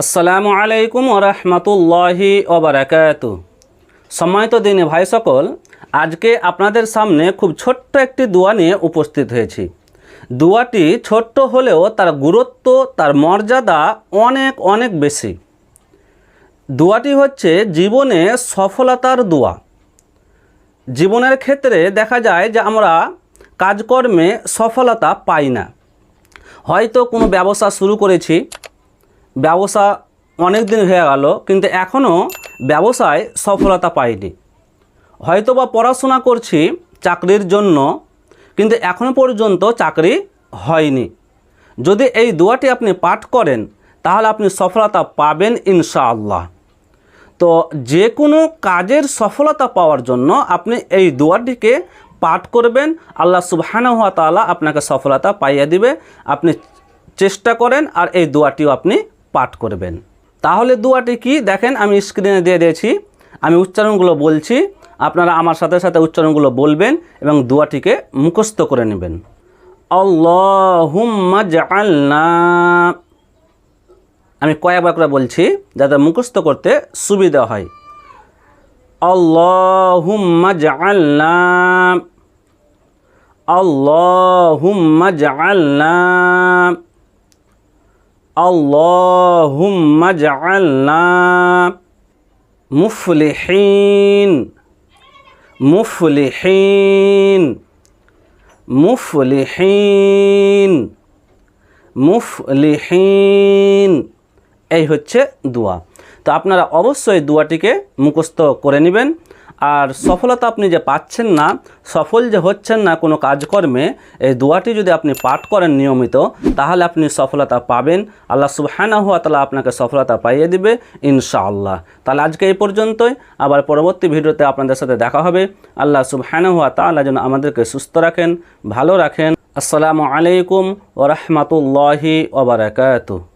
আসসালামু আলাইকুম ওরহমতুল্লাহি ওবরাকাত সম্মানিত দিনে ভাই সকল, আজকে আপনাদের সামনে খুব ছোট্ট একটি দোয়া নিয়ে উপস্থিত হয়েছি। দোয়াটি ছোট্ট হলেও তার গুরুত্ব, তার মর্যাদা অনেক অনেক বেশি। দোয়াটি হচ্ছে জীবনে সফলতার দোয়া। জীবনের ক্ষেত্রে দেখা যায় যে আমরা কাজকর্মে সফলতা পাই না। হয়তো কোনো ব্যবসা শুরু করেছি ব্যবসা অনেক দিন হয়ে গেল, কিন্তু এখনও ব্যবসায় সফলতা পাইনি। হয়তো বা পড়াশোনা করছি চাকরির জন্য, কিন্তু এখনও পর্যন্ত চাকরি হয়নি। যদি এই দোয়াটি আপনি পাঠ করেন, তাহলে আপনি সফলতা পাবেন ইনশাআল্লাহ। তো যে কোনো কাজের সফলতা পাওয়ার জন্য আপনি এই দোয়াটিকে পাঠ করবেন, আল্লাহ সুবহানাহু ওয়া তাআলা আপনাকে সফলতা পাইয়ে দিবে। আপনি চেষ্টা করেন আর এই দোয়াটিও আপনি পাঠ করবেন। তাহলে দোয়াটি কি? দেখেন, আমি স্ক্রিনে দিয়ে দিয়েছি। আমি উচ্চারণগুলো বলছি। আপনারা আমার সাথে সাথে উচ্চারণগুলো বলবেন এবং দোয়াটিকে মুখস্থ করে নেবেন। আল্লাহুম্মা জাআলনা। আমি কয়েকবার করে বলছি, যাতে মুখস্থ করতে সুবিধা হয়। আল্লাহুম্মা জাআলনা। আল্লাহুম্মা জাআলনা। আল্লাহুম্মা জাআলনা মুফলিহিন মুফলিহিন মুফলিহিন মুফলিহিন। এই হচ্ছে দোয়া। তো আপনারা অবশ্যই দোয়াটিকে মুখস্থ করে নেবেন। আর সফলতা আপনি যে পাচ্ছেন না, সফল যে হচ্ছেন না কোনো কাজকর্মে, এই দোয়াটি যদি আপনি পাঠ করেন নিয়মিত, তাহলে আপনি সফলতা পাবেন। আল্লাহ সুবহানাহু ওয়া তাআলা আপনাকে সফলতা পাইয়ে দিবে, ইনশাআল্লাহ। তাহলে আজকে এই পর্যন্তই। আবার পরবর্তী ভিডিওতে আপনাদের সাথে দেখা হবে। আল্লাহ সুবহানাহু ওয়া তাআলা যেন আমাদেরকে সুস্থ রাখেন, ভালো রাখেন। আসসালামু আলাইকুম ওরহমতুল্লাহি ওবরাকাতুহ